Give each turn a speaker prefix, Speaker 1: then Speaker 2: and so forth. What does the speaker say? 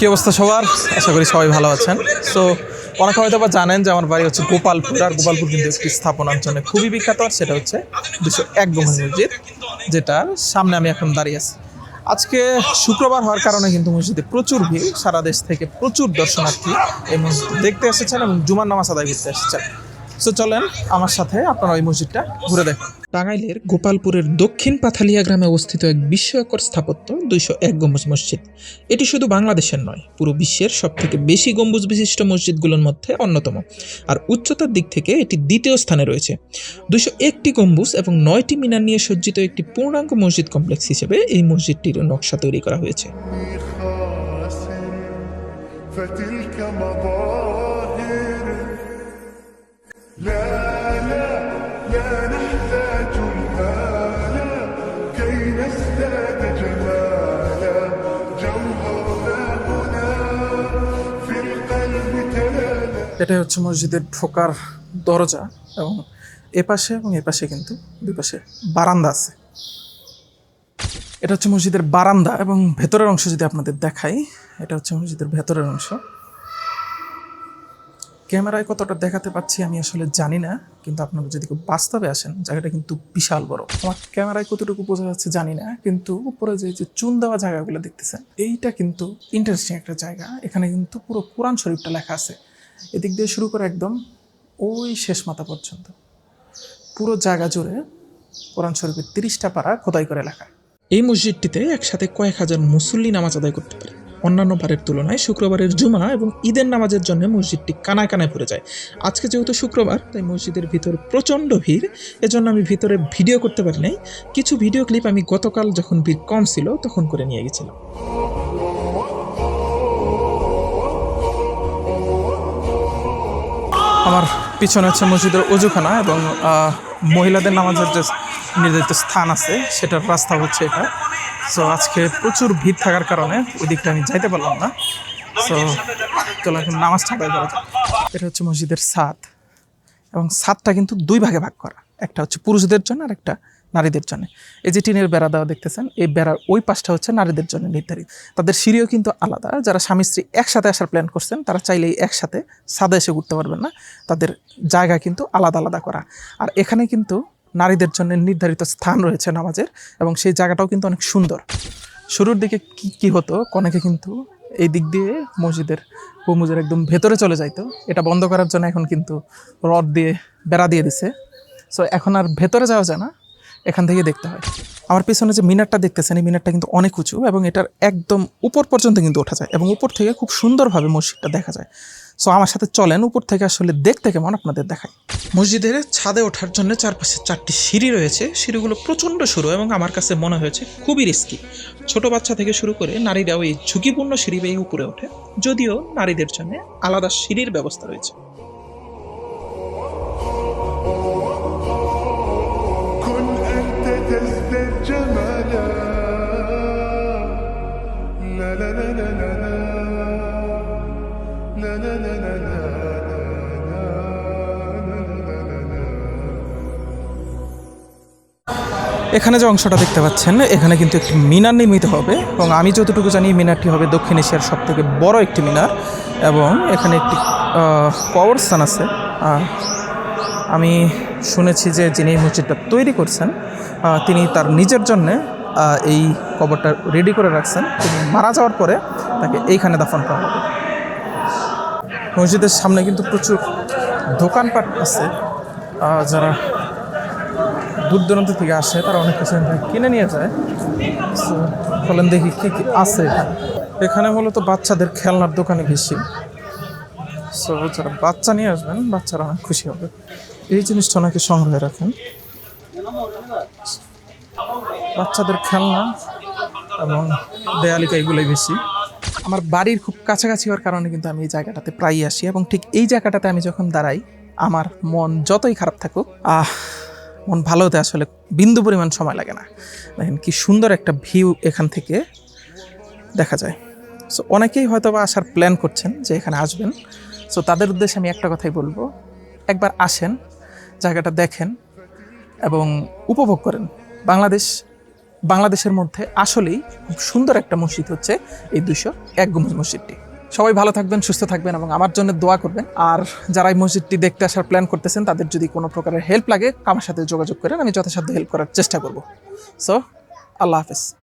Speaker 1: কি অবস্থা সবার? আশা করি সবাই ভালো আছেন। সো অনেকে হয়তো বা জানেন যে আমার বাড়ি হচ্ছে গোপালপুর, আর গোপালপুর কিন্তু একটি স্থাপনার অঞ্চলে খুবই বিখ্যাত, আর সেটা হচ্ছে দুশো এক গম্বুজ মসজিদ, যেটার সামনে আমি এখন দাঁড়িয়ে আছি। আজকে শুক্রবার হওয়ার কারণে কিন্তু মসজিদে প্রচুর ভিড়, সারা দেশ থেকে প্রচুর দর্শনার্থী এই মসজিদ দেখতে এসেছেন এবং জুমার নামাজ আদায় করতে এসেছেন। সো চলেন আমার সাথে আপনারা ওই মসজিদটা ঘুরে দেখুন। টাঙ্গাইলের গোপালপুরের দক্ষিণ পাথালিয়া গ্রামে অবস্থিত এক বিস্ময়কর স্থাপত্য দুইশো এক গম্বুজ মসজিদ। এটি শুধু বাংলাদেশের নয় পুরো বিশ্বের সবথেকে বেশি গম্বুজ বিশিষ্ট মসজিদগুলোর মধ্যে অন্যতম। আর উচ্চতার দিক থেকে এটি দ্বিতীয় স্থানে রয়েছে। দুশো একটি গম্বুজ এবং নয়টি মিনার নিয়ে সজ্জিত একটি পূর্ণাঙ্গ মসজিদ কমপ্লেক্স হিসেবে এই মসজিদটির নকশা তৈরি করা হয়েছে। এটা হচ্ছে মসজিদের ঢোকার দরজা এবং এপাশে এবং এপাশে কিন্তু দুই পাশে বারান্দা আছে। এটা হচ্ছে মসজিদের বারান্দা এবং ভেতরের অংশ যদি আপনাদের দেখাই, এটা হচ্ছে মসজিদের ভেতরের অংশ। ক্যামেরায় কতটা দেখাতে পাচ্ছি আমি আসলে জানি না, কিন্তু আপনারা যদি কেউ বাস্তবে আসেন, জায়গাটা কিন্তু বিশাল বড়। আমার ক্যামেরায় কতটুকু বোঝা যাচ্ছে জানি না, কিন্তু উপরে যে যে চুন দেওয়া জায়গাগুলো দেখতেছেন, এইটা কিন্তু ইন্টারেস্টিং একটা জায়গা। এখানে কিন্তু পুরো কোরআন শরীফটা লেখা আছে। এদিক দিয়ে শুরু করে একদম ওই শেষ মাথা পর্যন্ত। পুরো জায়গা জুড়ে কোরআন শরীফের তিরিশটা পারা খোদাই করে লেখা। এই মসজিদটিতে একসাথে কয়েক হাজার মুসল্লি নামাজ আদায় করতে পারে। অন্যান্য বারের তুলনায় শুক্রবারের জুমা এবং ঈদের নামাজের জন্য মসজিদটি কানায় কানায় পড়ে যায়। আজকে যেহেতু শুক্রবার, তাই মসজিদের ভিতর প্রচণ্ড ভিড়। এজন্য আমি ভিতরে ভিডিও করতে পারি নাই। কিছু ভিডিও ক্লিপ আমি গতকাল যখন ভিড় কম ছিল, তখন করে নিয়ে গেছিলাম। আমার পিছনে হচ্ছে মসজিদের অজুখানা এবং মহিলাদের নামাজের যে নির্ধারিত স্থান আছে, সেটার রাস্তা হচ্ছে এটা। সো আজকে প্রচুর ভিড় থাকার কারণে ওই দিকটা আমি যাইতে পারলাম না। সো চলো এখন নামাজ আদায় করা এটা হচ্ছে মসজিদের ছাদ এবং ছাদটা কিন্তু দুই ভাগে ভাগ করা। একটা হচ্ছে পুরুষদের জন্য আর একটা নারীদের জন্য। এই যে টিনের বেড়া দেওয়া দেখতেছেন, এই বেড়ার ওই পাশটা হচ্ছে নারীদের জন্য নির্ধারিত। তাদের সিঁড়িও কিন্তু আলাদা। যারা স্বামী স্ত্রী একসাথে আসার প্ল্যান করছেন, তারা চাইলেই একসাথে সাদা এসে উঠতে পারবেন না। তাদের জায়গা কিন্তু আলাদা আলাদা করা। আর এখানে কিন্তু নারীদের জন্য নির্ধারিত স্থান রয়েছে নামাজের এবং সেই জায়গাটাও কিন্তু অনেক সুন্দর। শুরুর দিকে কি কি হতো? কনেকে কিন্তু এই দিক দিয়ে মসজিদের গম্বুজের একদম ভেতরে চলে যাইতো। এটা বন্ধ করার জন্য এখন কিন্তু রড দিয়ে বেড়া দিয়ে দিছে। সো এখন আর ভেতরে যাওয়া যায় না, এখান থেকে দেখতে হয়। আমার পেছনে যে মিনারটা দেখতেছেন, এই মিনারটা কিন্তু অনেক উঁচু এবং এটার একদম উপর পর্যন্ত কিন্তু ওঠা যায় এবং উপর থেকে খুব সুন্দরভাবে মসজিদটা দেখা যায়। সো আমার সাথে চলেন উপর থেকে আসলে দেখতে কেমন আপনাদের দেখাই মসজিদের ছাদে ওঠার জন্য চারপাশে চারটি সিঁড়ি রয়েছে সিঁড়িগুলো প্রচণ্ড সরু এবং আমার কাছে মনে হয়েছে খুবই রিস্কি ছোট বাচ্চা থেকে শুরু করে নারীরাও এই ঝুঁকিপূর্ণ সিঁড়ি বেয়ে উপরে ওঠে যদিও নারীদের জন্য আলাদা সিঁড়ির ব্যবস্থা রয়েছে
Speaker 2: كن أنت تزداد جمالا
Speaker 1: এখানে যে অংশটা দেখতে পাচ্ছেন, এখানে কিন্তু একটি মিনার নির্মিত হবে এবং আমি যতটুকু জানি মিনারটি হবে দক্ষিণ এশিয়ার সব থেকে বড় একটি মিনার এবং এখানে একটি কবরস্থান আছে। আমি শুনেছি যে যিনি এই মসজিদটা তৈরি করছেন তিনি তার নিজের জন্যে এই কবরটা রেডি করে রাখছেন। তিনি মারা যাওয়ার পরে তাকে এইখানে দাফন করা হবে। মসজিদের সামনে কিন্তু প্রচুর দোকানপাট আছে যারা দূর দূরান্ত থেকে আসে, তারা অনেক কিছু কিনে নিয়ে যায়। বলেন দেখি কি কি আছে এখানে। মূলত বাচ্চাদের খেলনার দোকানে বেশি সো যারা বাচ্চা নিয়ে আসবেন, বাচ্চারা অনেক খুশি হবে। এই জিনিসটা ওনাকে সংগ্রহে রাখেন। বাচ্চাদের খেলনা এবং দেয়ালিকা এগুলোই বেশি। আমার বাড়ির খুব কাছাকাছি হওয়ার কারণে কিন্তু আমি এই জায়গাটাতে প্রায়ই আসি এবং ঠিক এই জায়গাটাতে আমি যখন দাঁড়াই, আমার মন যতই খারাপ থাকুক, আহ মন ভালো হতে আসলে বিন্দু পরিমাণ সময় লাগে না। দেখেন কি সুন্দর একটা ভিউ এখান থেকে দেখা যায়। সো অনেকেই হয়তো বা আসার প্ল্যান করছেন যে এখানে আসবেন। সো তাদের উদ্দেশ্যে আমি একটা কথাই বলব। একবার আসেন, জায়গাটা দেখেন এবং উপভোগ করেন। বাংলাদেশ, বাংলাদেশের মধ্যে আসলেই খুব সুন্দর একটা মসজিদ হচ্ছে এই দুইশো এক গম্বুজ মসজিদটি। সবাই ভালো থাকবেন, সুস্থ থাকবেন এবং আমার জন্য দোয়া করবেন। আর যারা এই মসজিদটি দেখতে আসার প্ল্যান করতেছেন, তাদের যদি কোনো প্রকারের হেল্প লাগে, আমার সাথে যোগাযোগ করেন, আমি যথাসাধ্য হেল্প করার চেষ্টা করব। সো আল্লাহ হাফেজ।